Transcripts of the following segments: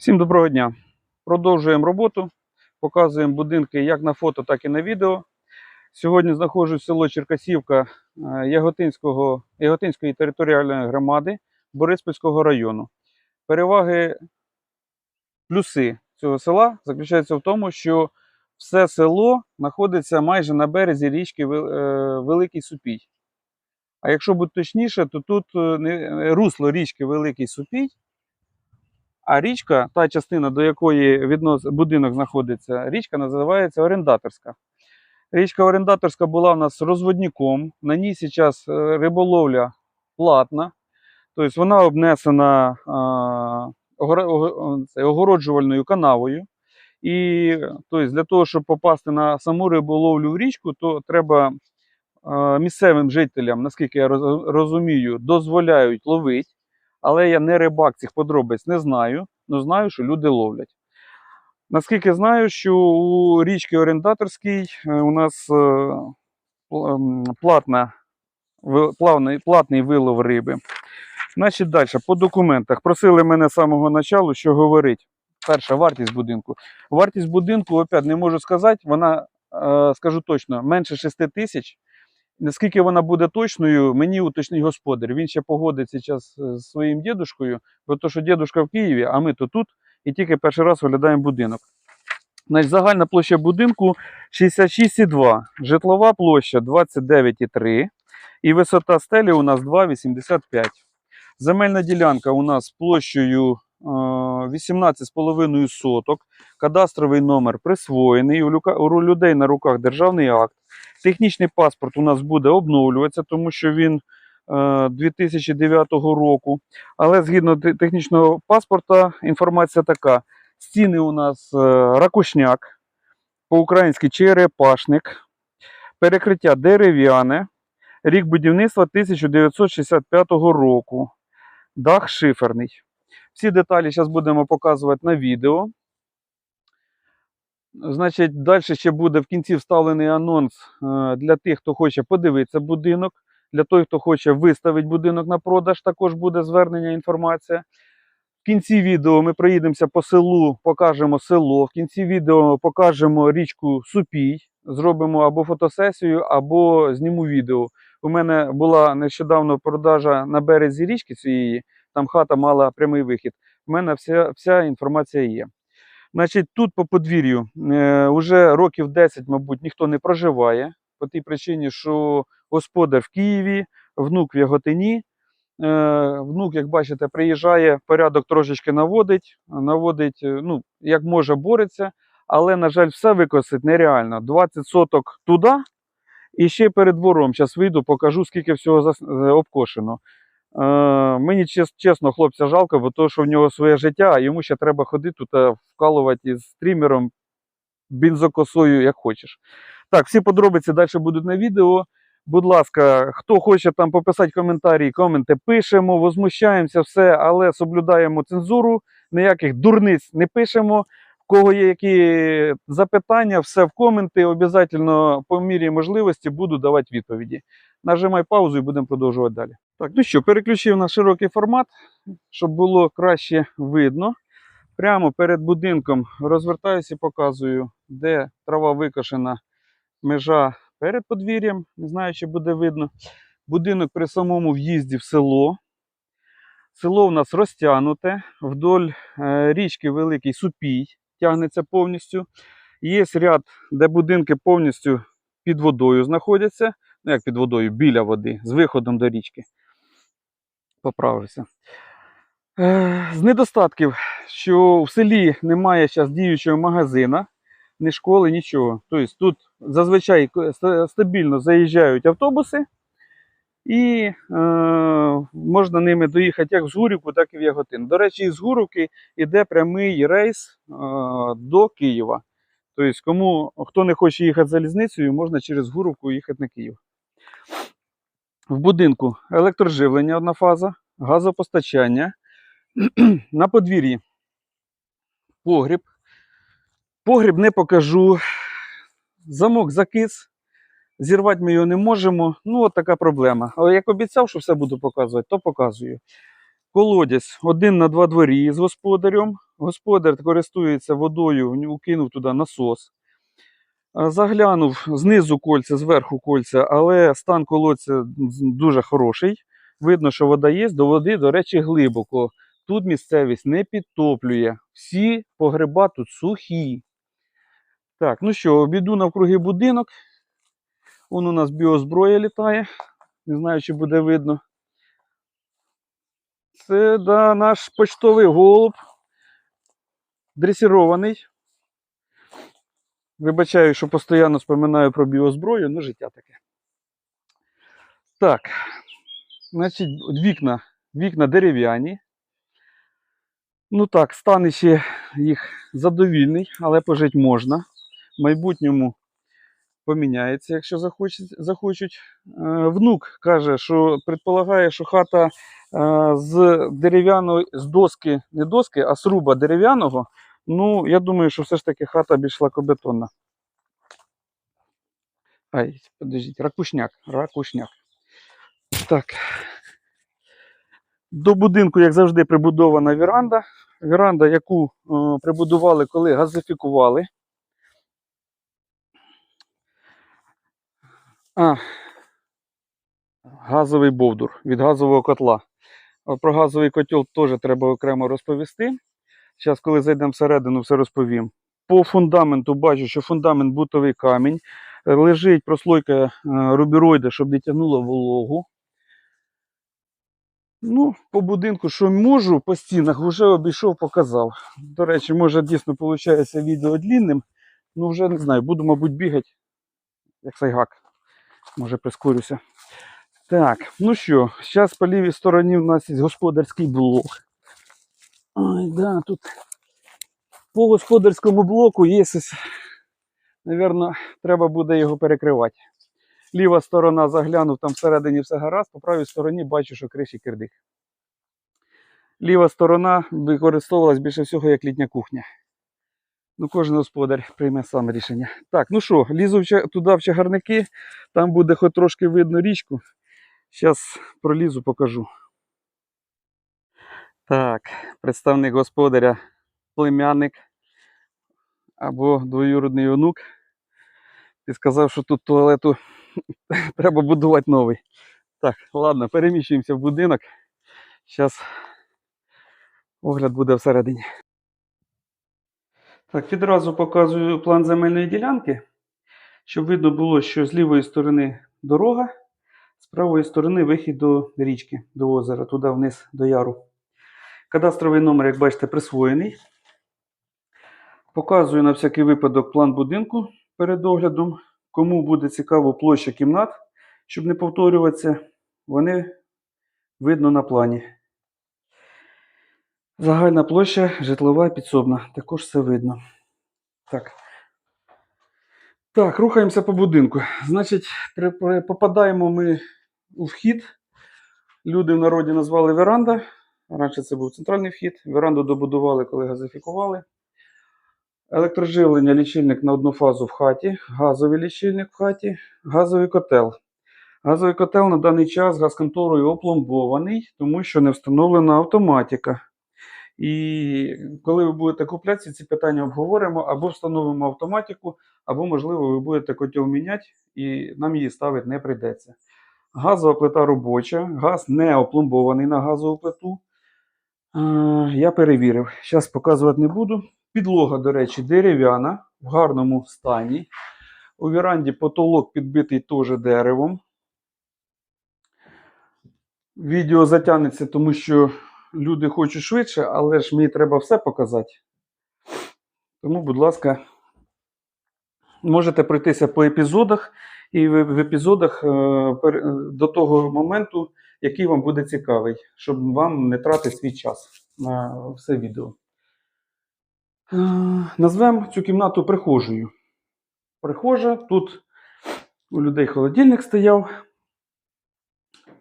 Всім доброго дня. Продовжуємо роботу. Показуємо будинки як на фото, так і на відео. Сьогодні знаходжусь в село Черкасівка е, Яготинського, Яготинської територіальної громади Бориспільського району. Переваги, плюси цього села заключаються в тому, що все село знаходиться майже на березі річки е, Великий Супій. А якщо бути точніше, то тут е, русло річки Великий Супій, а річка, та частина, до якої віднос... будинок знаходиться, річка називається Орендаторська. Річка Орендаторська була в нас розводником. На ній зараз е, риболовля платна. Тобто вона обнесена огороджувальною канавою. І тобто, для того, щоб попасти на саму риболовлю в річку, то треба місцевим жителям, наскільки я розумію, дозволяють ловити. Але я не рибак цих подробиць не знаю, але знаю, що люди ловлять. Наскільки знаю, що у річці Орендаторській е, у нас е, пл- платна, плавний, платний вилов риби. Значить, далі, по документах. Просили мене з самого початку, що говорить. Перша вартість будинку. Вартість будинку, опять не можу сказати, вона, е, скажу точно, менше 6 тисяч. Наскільки вона буде точною, мені уточнить господар. Він ще погодиться зараз з своїм дідушкою, бо то, що дідушка в Києві, а ми то тут, і тільки перший раз оглядаємо будинок. Значить, загальна площа будинку 66,2, житлова площа 29,3 і висота стелі у нас 2,85. Земельна ділянка у нас площею е, 18,5 соток. Кадастровий номер присвоєний. У людей на руках державний акт. Технічний паспорт у нас буде обновлюватися, тому що він е, 2009 року. Але згідно технічного паспорта, інформація така: стіни у нас е, ракушняк, по-українськи черепашник, перекриття дерев'яне, рік будівництва 1965 року, дах шиферний. Всі деталі зараз будемо показувати на відео. Значить, далі ще буде в кінці вставлений анонс е, для тих, хто хоче подивитися будинок. Для тих, хто хоче виставити будинок на продаж, також буде звернення інформація. В кінці відео ми проїдемося по селу, покажемо село. В кінці відео покажемо річку Супій. Зробимо або фотосесію, або зніму відео. У мене була нещодавно продажа на березі річки цієї, там хата мала прямий вихід. У мене вся, вся інформація є. Значить, тут по подвір'ю е, вже років 10, мабуть, ніхто не проживає. По тій причині, що господар в Києві, внук в Яготині. Е, внук, як бачите, приїжджає, порядок трошечки наводить, наводить, е, ну, як може, бореться, але, на жаль, все викосить нереально. 20 соток туди, і ще перед двором. Зараз вийду, покажу, скільки всього е, обкошено. Е, мені чесно, хлопця жалко, бо то, що в нього своє життя, а йому ще треба ходити тут е, вкалувати із стрімером, бензокосою, як хочеш. Так, всі подробиці далі будуть на відео. Будь ласка, хто хоче там пописати коментарі, коменти пишемо, возмущаємося, все, але соблюдаємо цензуру, ніяких дурниць не пишемо. В кого є які запитання, все в коменти. Обов'язково по мірі можливості буду давати відповіді. Нажимай паузу і будемо продовжувати далі. Так, ну що, переключив на широкий формат, щоб було краще видно. Прямо перед будинком розвертаюся і показую, де трава викошена межа перед подвір'ям. Не знаю, чи буде видно. Будинок при самому в'їзді в село. Село в нас розтягнуте вдоль е, річки Великий Супій, тягнеться повністю. Є ряд, де будинки повністю під водою знаходяться. Ну, як під водою, біля води, з виходом до річки. Поправився. З недостатків, що в селі немає зараз діючого магазина, ні школи, нічого. Тобто тут зазвичай стабільно заїжджають автобуси, і е, можна ними доїхати як з Гурівку, так і в Яготин. До речі, із Гурівки йде прямий рейс е, до Києва. Тобто, кому хто не хоче їхати залізницею, можна через Гурівку їхати на Київ. В будинку електроживлення одна фаза, газопостачання. На подвір'ї погріб. Погріб не покажу. Замок закис. Зірвати ми його не можемо. Ну, от така проблема. Але як обіцяв, що все буду показувати, то показую. Колодязь один на два дворі з господарем. Господар користується водою, в нього кинув туди насос. А, Заглянув знизу кольця, зверху кольця, але стан колодця дуже хороший. Видно, що вода є, до води, до речі, глибоко. Тут місцевість не підтоплює. Всі погреба тут сухі. Так, ну що, обійду навкруги будинок. Вон у нас біозброя літає. Не знаю, чи буде видно. Це да, наш почтовий голуб. Дресірований. Вибачаю, що постійно споминаю про біозброю, ну життя таке. Так, значить, вікна, вікна дерев'яні. Ну так, стан ще їх задовільний, але пожити можна. В майбутньому поміняється, якщо захочуть. захочуть. Е, Внук каже, що предполагає, що хата е, з дерев'яної, з доски, не доски, а сруба дерев'яного. Ну, я думаю, що все ж таки хата більш лакобетонна. Ай, подождіть, ракушняк, ракушняк. Так. До будинку, як завжди, прибудована віранда. Віранда, яку е, прибудували, коли газифікували. А, газовий бовдур від газового котла. Про газовий котел теж треба окремо розповісти. Зараз, коли зайдемо всередину, все розповім. По фундаменту бачу, що фундамент бутовий камінь. Е, Лежить прослойка е, рубіроїда, щоб не тягнуло вологу. Ну, по будинку, що можу, по стінах вже обійшов, показав. До речі, може дійсно виходить відео длінним. Ну, вже не знаю, буду, мабуть, бігати, як сайгак. Може, прискорюся. Так, ну що, зараз по лівій стороні у нас є господарський блок. Ой, да, тут по господарському блоку є, напевно, треба буде його перекривати. Ліва сторона заглянув, там всередині все гаразд, по правій стороні бачу, що криші кирдик. Ліва сторона використовувалась більше всього як літня кухня. Ну, кожен господар прийме сам рішення. Так, ну що, лізу туди в чагарники, там буде хоч трошки видно річку. Зараз пролізу, покажу. Так, представник господаря, племянник або двоюродний онук. Ти сказав, що тут туалету треба будувати новий. Так, ладно, переміщуємося в будинок. Зараз огляд буде всередині. Так, відразу показую план земельної ділянки, щоб видно було, що з лівої сторони дорога, з правої сторони вихід до річки, до озера, туди вниз до яру. Кадастровий номер, як бачите, присвоєний. Показую на всякий випадок план будинку перед оглядом. Кому буде цікаво площа кімнат, щоб не повторюватися, вони видно на плані. Загальна площа житлова і підсобна. Також все видно. Так. Так, рухаємося по будинку. Значить, попадаємо ми у вхід. Люди в народі назвали веранда. Раніше це був центральний вхід. Веранду добудували, коли газифікували. Електроживлення, лічильник на одну фазу в хаті, газовий лічильник в хаті, газовий котел. Газовий котел на даний час газконторою опломбований, тому що не встановлена автоматика. І коли ви будете купляти, ці питання обговоримо, або встановимо автоматику, або, можливо, ви будете котел міняти, і нам її ставити не прийдеться. Газова плита робоча, газ не опломбований на газову плиту. Я перевірив. Зараз показувати не буду. Підлога, до речі, дерев'яна, в гарному стані. У віранді потолок підбитий теж деревом. Відео затягнеться, тому що люди хочуть швидше, але ж мені треба все показати. Тому, будь ласка, можете пройтися по епізодах, і в, в епізодах е, до того моменту, який вам буде цікавий, щоб вам не тратити свій час на все відео. Е, Назвемо цю кімнату прихожою. Прихожа, тут у людей холодильник стояв.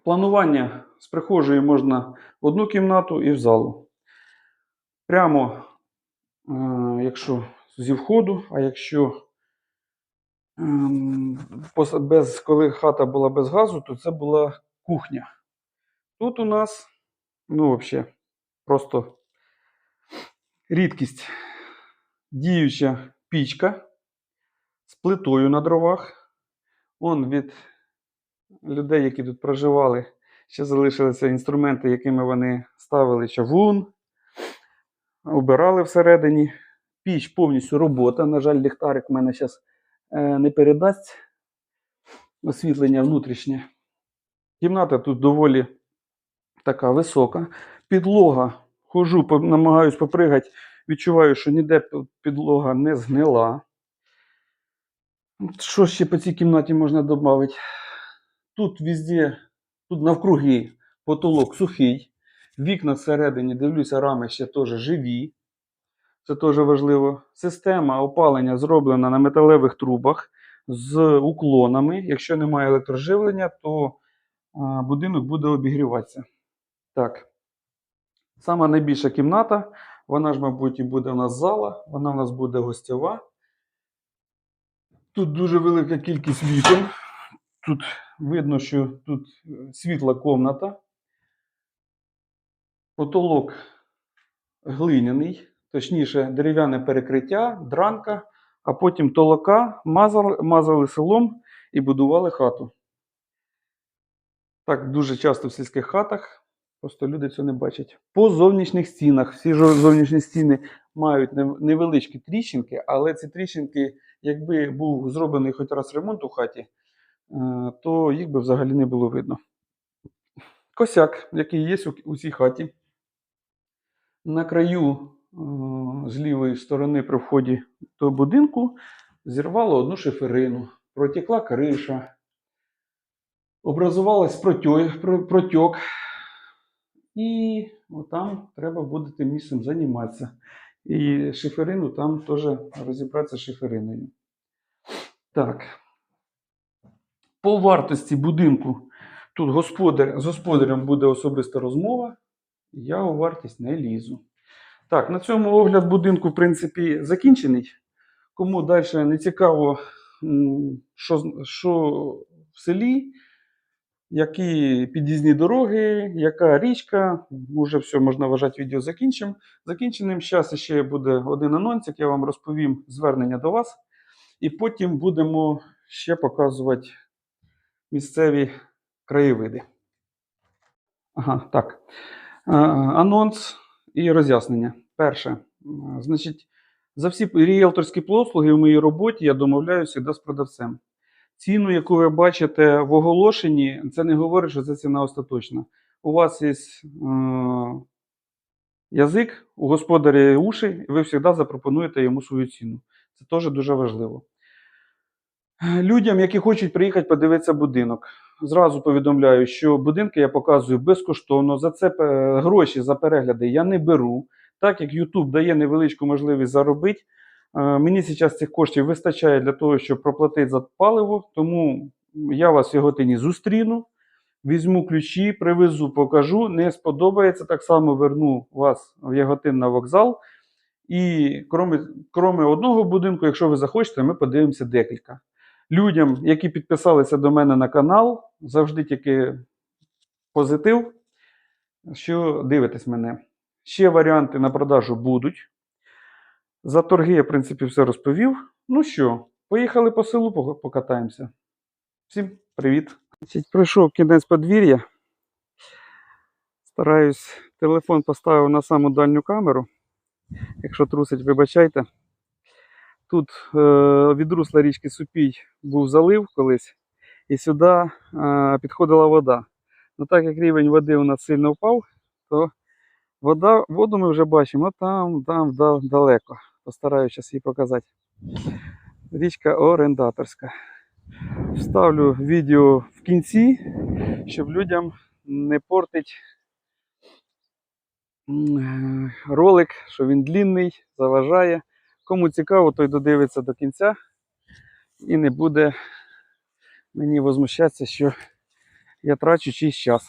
Планування з прихожої можна в одну кімнату і в залу. Прямо, е, якщо зі входу, а якщо ем, без, коли хата була без газу, то це була кухня. Тут у нас Ну, взагалі, просто рідкість. Діюча пічка з плитою на дровах. Он від людей, які тут проживали, ще залишилися інструменти, якими вони ставили чавун, обирали всередині. Піч повністю робота. На жаль, ліхтарик в мене зараз не передасть освітлення внутрішнє. Кімната тут доволі така висока. Підлога. Хожу, намагаюсь попригати. Відчуваю, що ніде підлога не згнила. Що ще по цій кімнаті можна додати? Тут везде, тут навкруги потолок сухий. Вікна всередині, дивлюся, рами ще теж живі. Це теж важливо. Система опалення зроблена на металевих трубах з уклонами. Якщо немає електроживлення, то будинок буде обігріватися. Так. Сама найбільша кімната, вона ж, мабуть, і буде у нас зала, вона у нас буде гостьова. Тут дуже велика кількість вікон. Тут видно, що тут е, світла комната. Потолок глиняний, точніше, дерев'яне перекриття, дранка, а потім толока мазали, мазали селом і будували хату. Так дуже часто в сільських хатах, просто люди цього не бачать. По зовнішніх стінах, всі зовнішні стіни мають невеличкі тріщинки, але ці тріщинки, якби був зроблений хоч раз ремонт у хаті, е, то їх би взагалі не було видно. Косяк, який є у, цій хаті. На краю е, з лівої сторони при вході до будинку зірвало одну шиферину, протекла криша, образувалась протьок, і там треба буде тим місцем займатися. І шиферину там теж розібратися з шифериною. Так. По вартості будинку тут господар, з господарем буде особиста розмова. Я у вартість не лізу. Так, на цьому огляд будинку, в принципі, закінчений. Кому далі не цікаво, що, що в селі, які під'їзні дороги, яка річка, вже все можна вважати відео закінчим. закінченим. Зараз ще буде один анонсик, я вам розповім звернення до вас. І потім будемо ще показувати місцеві краєвиди. Ага, так. Анонс і роз'яснення. Перше, значить, за всі ріелторські послуги в моїй роботі я домовляюся з продавцем. Ціну, яку ви бачите в оголошенні, це не говорить, що це ціна остаточна. У вас є е, язик, у господаря є уші, і ви завжди запропонуєте йому свою ціну. Це теж дуже важливо. Людям, які хочуть приїхати подивитися будинок, зразу повідомляю, що будинки я показую безкоштовно. За це е, гроші за перегляди я не беру. Так як YouTube дає невеличку можливість заробити, мені зараз цих коштів вистачає для того, щоб проплатити за паливо. Тому я вас в Яготині зустріну, візьму ключі, привезу, покажу. Не сподобається, так само верну вас в Яготин на вокзал. І кроме, кроме одного будинку, якщо ви захочете, ми подивимося декілька. Людям, які підписалися до мене на канал, завжди тільки позитив, що дивитесь мене. Ще варіанти на продажу будуть. За торги я, в принципі, все розповів. Ну що, поїхали по селу покатаємося. Всім привіт. Пройшов кінець подвір'я. Стараюсь, телефон поставив на саму дальню камеру. Якщо трусить, вибачайте. Тут е, від русла річки Супій був залив колись, і сюди е, підходила вода. Ну так як рівень води у нас сильно впав, то вода, воду ми вже бачимо там, там да- далеко. Постараюся зараз її показати. Річка орендаторська. Вставлю відео в кінці, щоб людям не портить е, ролик, що він длінний, заважає. Кому цікаво, той додивиться до кінця і не буде мені возмущатися, що я трачу чийсь час.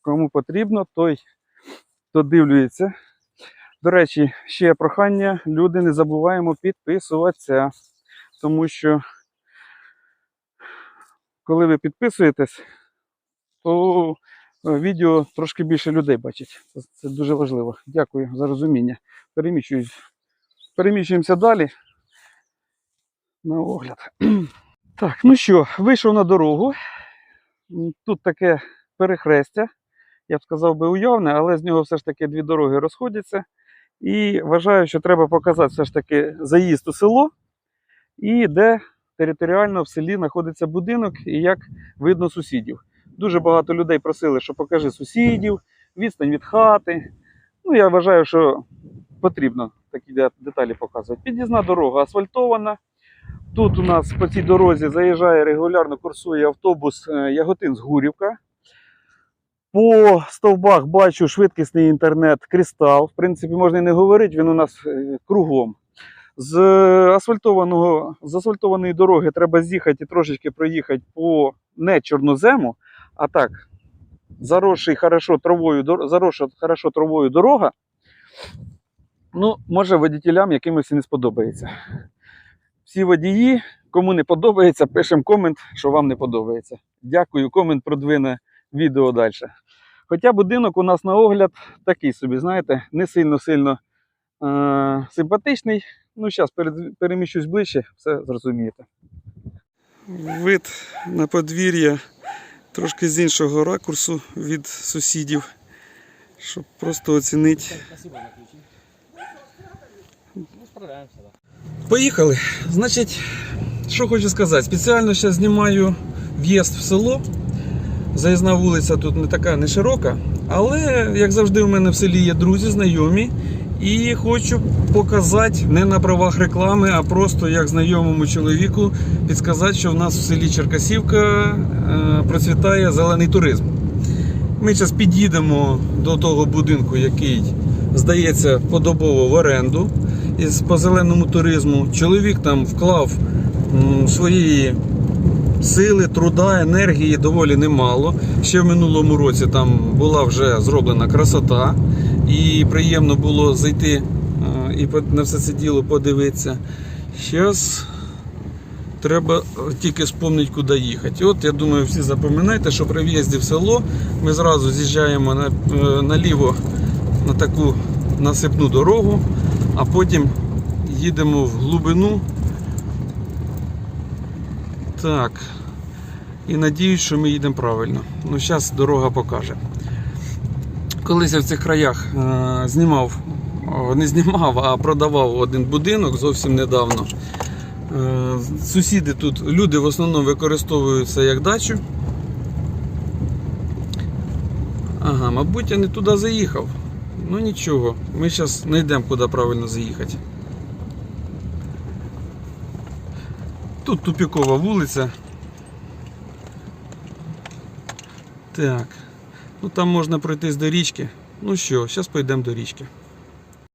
Кому потрібно, той додивлюється. До речі, ще прохання, люди, не забуваємо підписуватися, тому що коли ви підписуєтесь, то е, відео трошки більше людей бачить. Це, дуже важливо. Дякую за розуміння. Переміщуюсь. Переміщуємося далі. На огляд. Так, ну що, вийшов на дорогу. Тут таке перехрестя. Я б сказав би уявне, але з нього все ж таки дві дороги розходяться. І вважаю, що треба показати все ж таки заїзд у село і де територіально в селі знаходиться будинок і як видно сусідів. Дуже багато людей просили, що покажи сусідів, відстань від хати. Ну, я вважаю, що потрібно такі деталі показувати. Під'їзна дорога асфальтована. Тут у нас по цій дорозі заїжджає регулярно курсує автобус е, Яготин-Згурівка. По стовбах бачу швидкісний інтернет Кристал. В принципі, можна і не говорити, він у нас е, кругом. З асфальтованого, з асфальтованої дороги треба з'їхати і трошечки проїхати по не чорнозему, а так, заросший хорошо травою, заросша хорошо травою дорога. Ну, може, водітелям якимось і не сподобається. Всі водії, кому не подобається, пишемо комент, що вам не подобається. Дякую, комент продвине відео далі. Хоча будинок у нас на огляд такий собі, знаєте, не сильно-сильно е- симпатичний. Ну, зараз переміщусь ближче, все зрозумієте. Вид на подвір'я трошки з іншого ракурсу від сусідів, щоб просто оцінити. Поїхали. Значить, що хочу сказати, спеціально зараз знімаю в'їзд в село. Заїзна вулиця тут не така не широка, але, як завжди, у мене в селі є друзі, знайомі. І хочу показати не на правах реклами, а просто як знайомому чоловіку підказати, що в нас в селі Черкасівка е, процвітає зелений туризм. Ми зараз під'їдемо до того будинку, який здається подобово в оренду із по зеленому туризму. Чоловік там вклав м, своєї сили, труда, енергії доволі немало. Ще в минулому році там була вже зроблена красота, і приємно було зайти е, і на все це діло подивитися. Зараз треба тільки спомнити, куди їхати. От я думаю, всі запам'ятайте, що при в'їзді в село ми зразу з'їжджаємо е, наліво на таку насипну дорогу, а потім їдемо в глибину. Так. І надіюсь, що ми їдемо правильно. Ну, зараз дорога покаже. Колись я в цих краях е, знімав, не знімав, а продавав один будинок зовсім недавно. Е, сусіди тут, люди в основному використовуються як дачу. Ага, мабуть, я не туди заїхав. Ну нічого, ми зараз знайдемо, куди правильно заїхати. Тут тупікова вулиця. Так. Ну там можна пройти до річки. Ну що, зараз поїдемо до річки.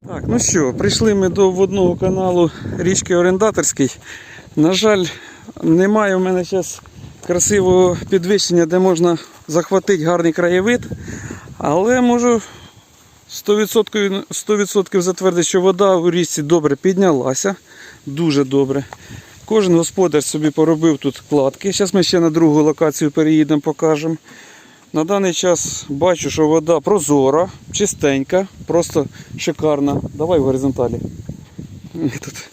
Так, ну що, прийшли ми до водного каналу річки Орендаторський. На жаль, немає в мене зараз красивого підвищення, де можна захватити гарний краєвид. Але можу 100%, 100% затвердити, що вода у річці добре піднялася. Дуже добре. Кожен господар собі поробив тут кладки. Зараз ми ще на другу локацію переїдемо, покажемо. На даний час бачу, що вода прозора, чистенька, просто шикарна. Давай в горизонталі. Тут.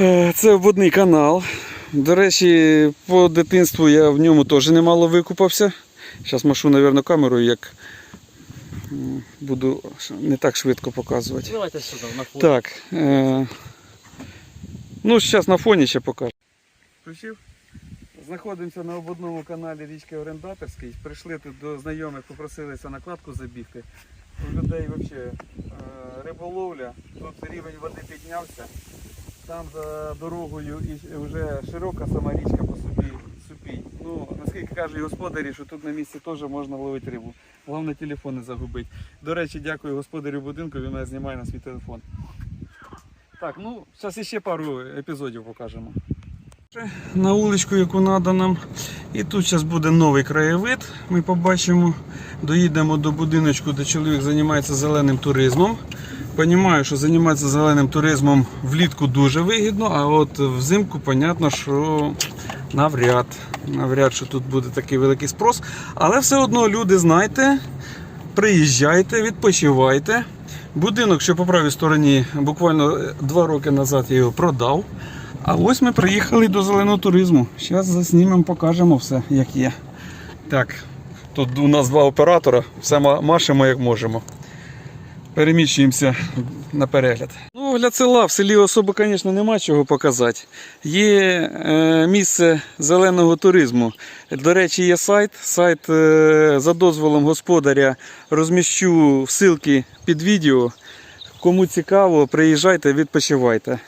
Е, Це водний канал. До речі, по дитинству я в ньому теж немало викупався. Зараз машу, мабуть, камерою, як буду не так швидко показувати. Давайте сюда, на. Так. Е... Ну, зараз на фоні ще покажу. Включив? Знаходимося на ободному каналі річки Орендаторський. Прийшли тут до знайомих, попросилися накладку забігти. У людей взагалі риболовля, тут рівень води піднявся. Там за дорогою вже широка сама річка по собі супій. Ну, наскільки кажуть господарі, що тут на місці теж можна ловити рибу. Головне телефон не загубити. До речі, дякую господарю будинку, він мене знімає на свій телефон. Так, ну, зараз ще пару епізодів покажемо. На вуличку, яку надо нам. І тут зараз буде новий краєвид. Ми побачимо, доїдемо до будиночку, де чоловік займається зеленим туризмом. Понімаю, що займатися зеленим туризмом влітку дуже вигідно, а от взимку, понятно, що навряд. Навряд, що тут буде такий великий спрос. Але все одно люди, знайте, приїжджайте, відпочивайте. Будинок, що по правій стороні, буквально е, два роки назад я його продав. А ось ми приїхали до зеленого туризму. Зараз заснімемо, покажемо все, як є. Так, тут у нас два оператора, все ма- машемо як можемо. Переміщуємося на перегляд. Огляд села. В селі особо, звісно, нема чого показати. Є е, місце зеленого туризму. До речі, є сайт. Сайт е, за дозволом господаря розміщу ссылки під відео. Кому цікаво, приїжджайте, відпочивайте.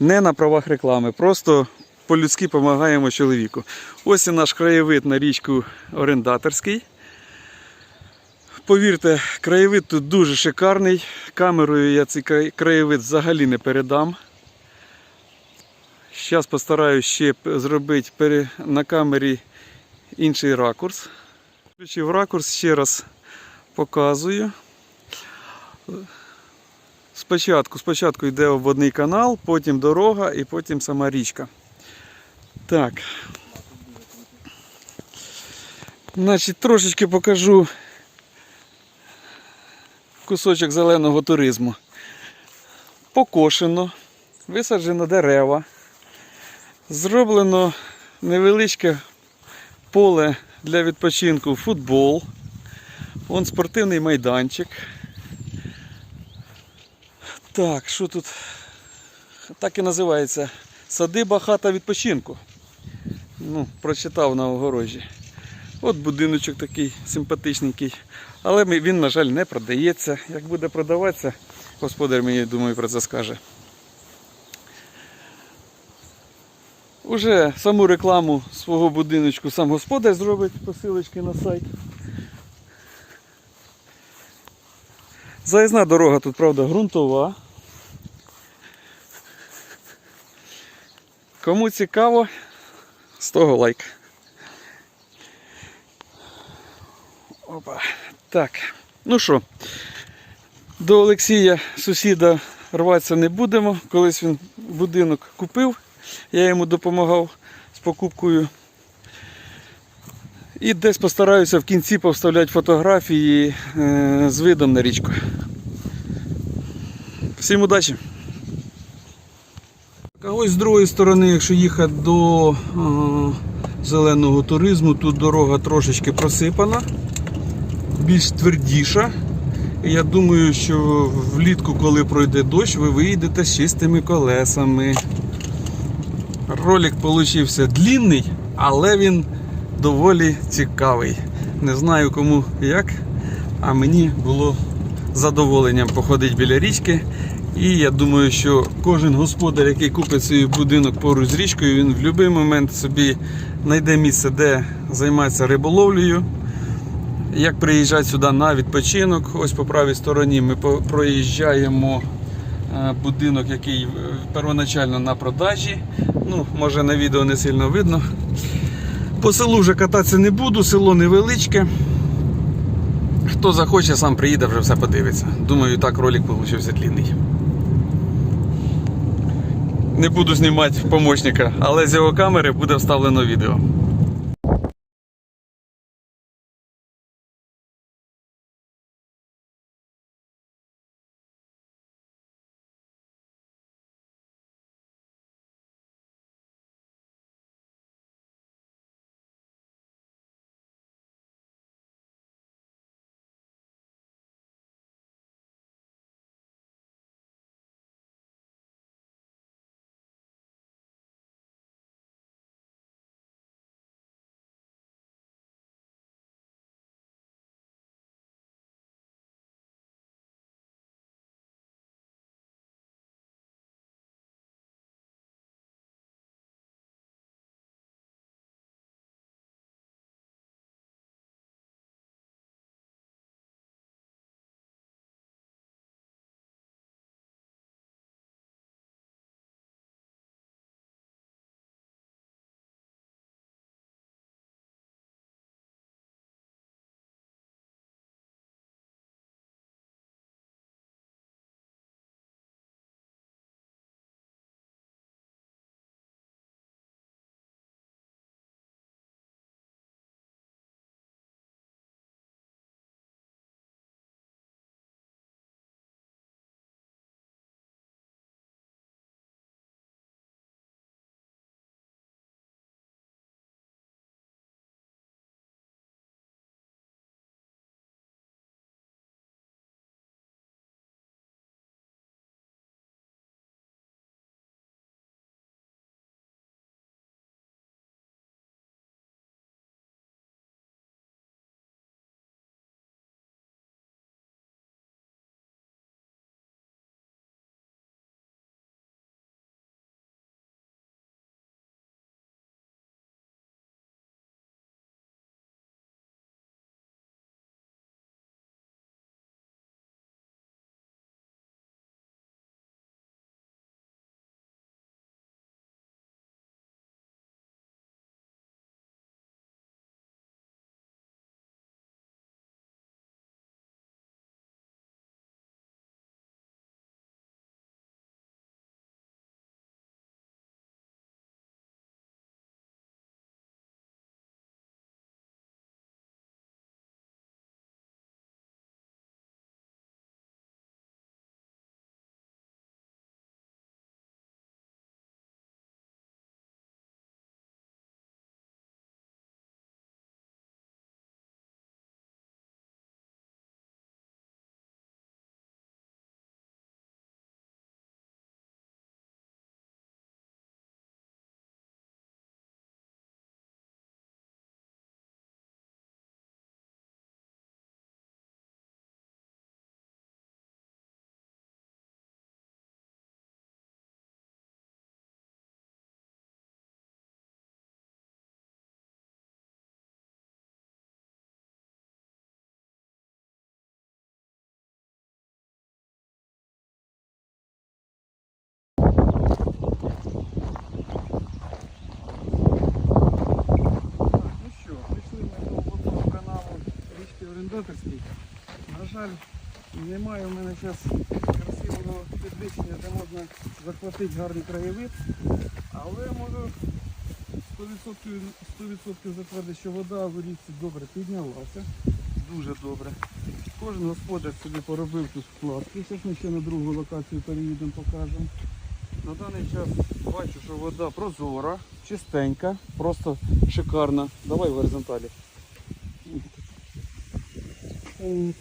Не на правах реклами, просто по-людськи допомагаємо чоловіку. Ось і наш краєвид на річку Орендаторський. Повірте, краєвид тут дуже шикарний. Камерою я цей краєвид взагалі не передам. Зараз постараюсь ще зробити на камері інший ракурс. Включив ракурс, ще раз показую. Спочатку, спочатку йде обводний канал, потім дорога і потім сама річка. Так. Значить, трошечки покажу кусочок зеленого туризму. Покошено, висаджено дерева, зроблено невеличке поле для відпочинку, футбол, вон спортивний майданчик. Так, що тут? Так і називається садиба хата відпочинку. Ну, прочитав на огорожі. От будиночок такий симпатичненький. Але він, на жаль, не продається. Як буде продаватися, господар мені, думаю, про це скаже. Уже саму рекламу свого будиночку сам господар зробить посилочки на сайт. Заїзна дорога тут, правда, ґрунтова. Кому цікаво, з того лайк. Опа. Так. Ну що, до Олексія, сусіда, рватися не будемо. Колись він будинок купив, я йому допомагав з покупкою. І десь постараюся в кінці повставляти фотографії е, з видом на річку. Всім удачі! А ось з другої сторони, якщо їхати до е, зеленого туризму, тут дорога трошечки просипана, більш твердіша. Я думаю, що влітку, коли пройде дощ, ви виїдете з чистими колесами. Ролик получився длінний, але він доволі цікавий. Не знаю кому як, а мені було задоволенням походити біля річки. І я думаю, що кожен господар, який купить свій будинок поруч з річкою, він в будь-який момент собі знайде місце, де займатися риболовлею. Як приїжджати сюди на відпочинок, ось по правій стороні ми проїжджаємо е, будинок, який е, первоначально на продажі. Ну, може на відео не сильно видно. По селу вже кататися не буду, село невеличке. Хто захоче, сам приїде, вже все подивиться. Думаю, так ролик вийшов длинний. Не буду знімати помощника, але з його камери буде вставлено відео. Орендаторський. На жаль, немає в мене зараз красивого підвищення, де можна захватити гарний краєвид. Але можу 100%, 100% затвердити, що вода в річці добре піднялася. Дуже добре. Кожен господар собі поробив тут вкладки. Зараз ми ще на другу локацію переїдемо, покажемо. На даний час бачу, що вода прозора, чистенька, просто шикарна. Давай в горизонталі. Oh.